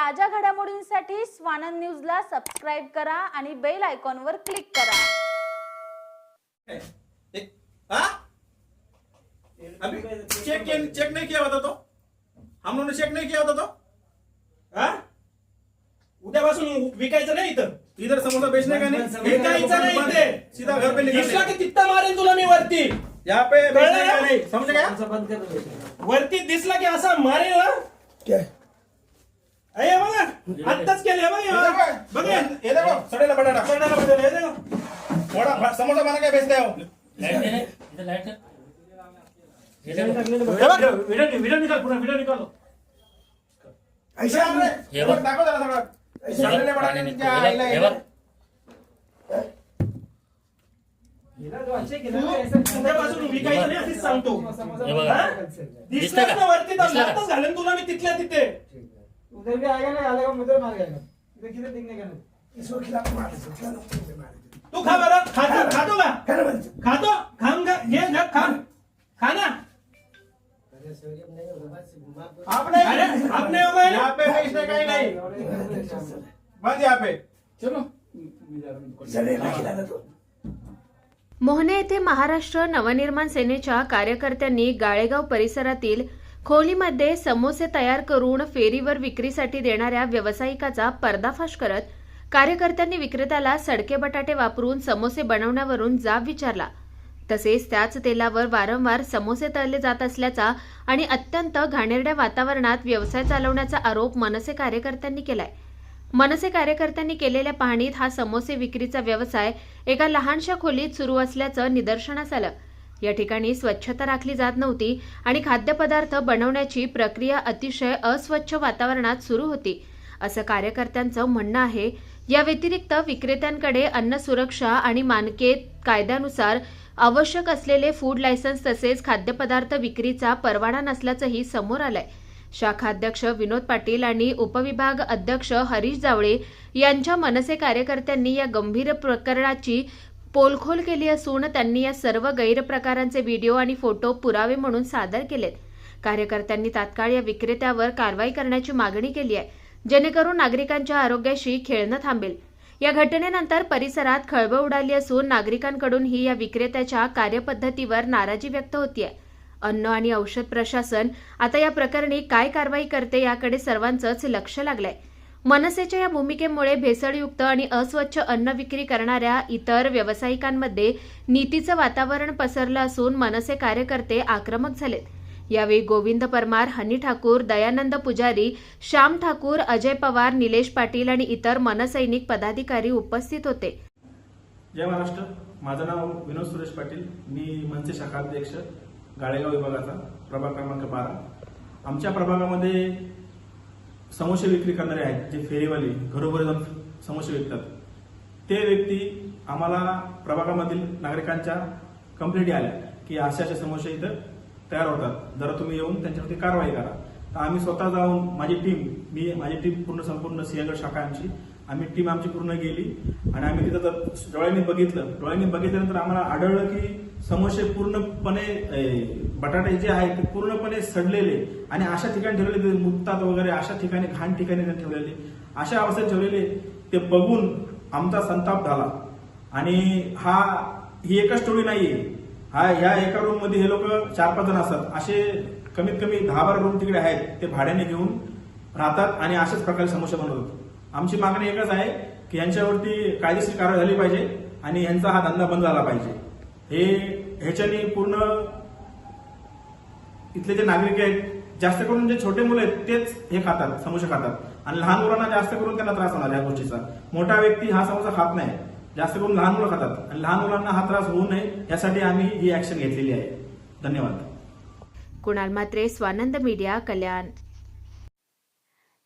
ताज्या घडामोडींसाठी स्वानंद न्यूजला सबस्क्राईब करा आणि बेल आयकॉनवर क्लिक करा. हाँ? अभी चेक किया चेक नहीं किया होता तो. हम लोगों ने चेक नहीं किया होता तो. हा? उद्यापासून विकायचं नाही इथं. इधर समोसा बेचने का नहीं? विकायचं नाही इथे. सीधा घर पे निकल की तित्ता मारेन तुला मी वरती. यहाँ पे बेचने का? नहीं? समझ गया वरती दिसला की असा मारेल ना? अरे बघा. आत्ताच केले बघ. ये देखो, बघ. सड़ेला बटाटा. समोसा हो? ऐसा हे? बघ. दाखव जरा सगळं सड़ेले बटाटे पाणी त्या आईला हे बघ. उद्यापासून विकायचं नाही असेच सांगतो का? ना वरती घालेन तुला मी तिथल्या तिथे. उधर भी आएगा ना उधर मार जाएगा इधर किधर दिखने का नहीं तू खा बरं खातो खातो का खातो खाऊन खा खा खा। ना आपने अरे आपने हो गए ना? यहाँ पे बेचने का ही नहीं। बंद यहाँ पे। मोहने येथे महाराष्ट्र नवनिर्माण सेनेच्या कार्यकर्त्यांनी गाळेगाव परिसरातील खोलीमध्ये समोसे तयार करून फेरीवर विक्रीसाठी देणाऱ्या व्यावसायिकाचा पर्दाफाश करत कार्यकर्त्यांनी विक्रेत्याला सडके बटाटे वापरून समोसे बनवण्यावरून जाब विचारला. तसेच त्याच तेलावर वारंवार समोसे तळले जात असल्याचा आणि अत्यंत घाणेरड्या वातावरणात व्यवसाय चालवण्याचा आरोप मनसे कार्यकर्त्यांनी केलाय. मनसे कार्यकर्त्यांनी केलेल्या पाहणीत हा समोसे विक्रीचा व्यवसाय एका लहानशा खोलीत सुरू असल्याचं निदर्शनास आलं. या ठिकाणी स्वच्छता राखली जात नव्हती आणि खाद्यपदार्थ बनवण्याची प्रक्रिया अतिशय अस्वच्छ वातावरणात सुरू होती. असं कार्यकर्त्यांचं म्हणणं आहे. या व्यतिरिक्त विक्रेत्यांकडे अन्न सुरक्षा आणि मानके कायद्यानुसार आवश्यक असलेले फूड लायसन्स तसेच खाद्यपदार्थ विक्रीचा परवाना नसल्याचंही समोर आलंय. शाखा अध्यक्ष विनोद पाटील आणि उपविभाग अध्यक्ष हरीश जावळे यांच्या मनसे कार्यकर्त्यांनी या गंभीर प्रकरणाची पोलखोल केली असून त्यांनी या सर्व गैरप्रकारांचे व्हिडिओ आणि फोटो पुरावे म्हणून सादर केलेत. कार्यकर्त्यांनी तात्काळ या विक्रेत्यावर कारवाई करण्याची मागणी केली आहे जेणेकरून नागरिकांच्या आरोग्याशी खेळणं थांबेल. या घटनेनंतर परिसरात खळबळ उडाली असून नागरिकांकडूनही या विक्रेत्याच्या कार्यपद्धतीवर नाराजी व्यक्त होतीये. अन्न आणि औषध प्रशासन आता या प्रकरणी काय कारवाई करते याकडे सर्वांचंच लक्ष लागलंय. मनसेच्या या भूमिकेमुळे भेसळयुक्त आणि अस्वच्छ अन्न विक्री करणाऱ्या इतर व्यावसायिकांमध्ये नीतीचं वातावरण पसरलं असून मनसे कार्यकर्ते आक्रमक झालेत. यावेळी गोविंद परमार हनी ठाकूर दयानंद पुजारी श्याम ठाकूर अजय पवार निलेश पाटील आणि इतर मनसैनिक पदाधिकारी उपस्थित होते. जय महाराष्ट्र. माझं नाव विनोद सुरेश पाटील. मी मनसे शाखाध्यक्ष गाळेगाव विभागाचा प्रभाग क्रमांक बारा. आमच्या प्रभागामध्ये समोसे विक्री करणारे आहेत जे फेरीवाले घरोघरी जाऊन समोसे विकतात. ते व्यक्ती आम्हाला प्रभागामधील नागरिकांच्या कंप्लेंटी आल्या की असे असे समोसे इथं तयार होतात. जरा तुम्ही येऊन त्यांच्यावरती कारवाई करा. तर आम्ही स्वतः जाऊन माझी टीम मी माझी टीम पूर्ण संपूर्ण सिंहगड शाखा आमची आम्ही टीम आमची पूर्ण गेली. आणि आम्ही तिथं जर डोळ्यांनी बघितलं. डोळ्यांनी बघितल्यानंतर आम्हाला आढळलं की समोसे पूर्णपणे बटाटे जे आहेत ते पूर्णपणे सडलेले आणि अशा ठिकाणी ठेवलेले ते मुततात वगैरे अशा ठिकाणी घाण ठिकाणी ठेवलेले. अशा अवस्थेत ठेवलेले. ते बघून आमचा संताप झाला. आणि हा ही एकच स्टोरी नाहीये. हा ह्या एका रूममध्ये हे लोक चार पाच जण असतात. असे कमीत कमी दहा बारा रूम तिकडे आहेत. ते भाड्याने घेऊन राहतात आणि अशाच प्रकारे समोसे बनवतात. आमची मागणी एकच आहे की यांच्यावरती कायदेशीर कारवाई झाली पाहिजे आणि यांचा हा धंदा बंद झाला पाहिजे. हे ह्याच्याने पूर्ण इथले जे नागरिक आहेत जास्त करून जे छोटे मुलं आहेत तेच हे खातात समोसे खातात. आणि लहान मुलांना जास्त करून त्यांना त्रास होणार या गोष्टीचा. मोठा व्यक्ती हा समोसा खात नाही जास्त करून लहान मुलं खातात. आणि लहान मुलांना हा त्रास होऊ नये यासाठी आम्ही ही ऍक्शन घेतलेली आहे. धन्यवाद. कुणाल मात्रे स्वानंद मीडिया कल्याण.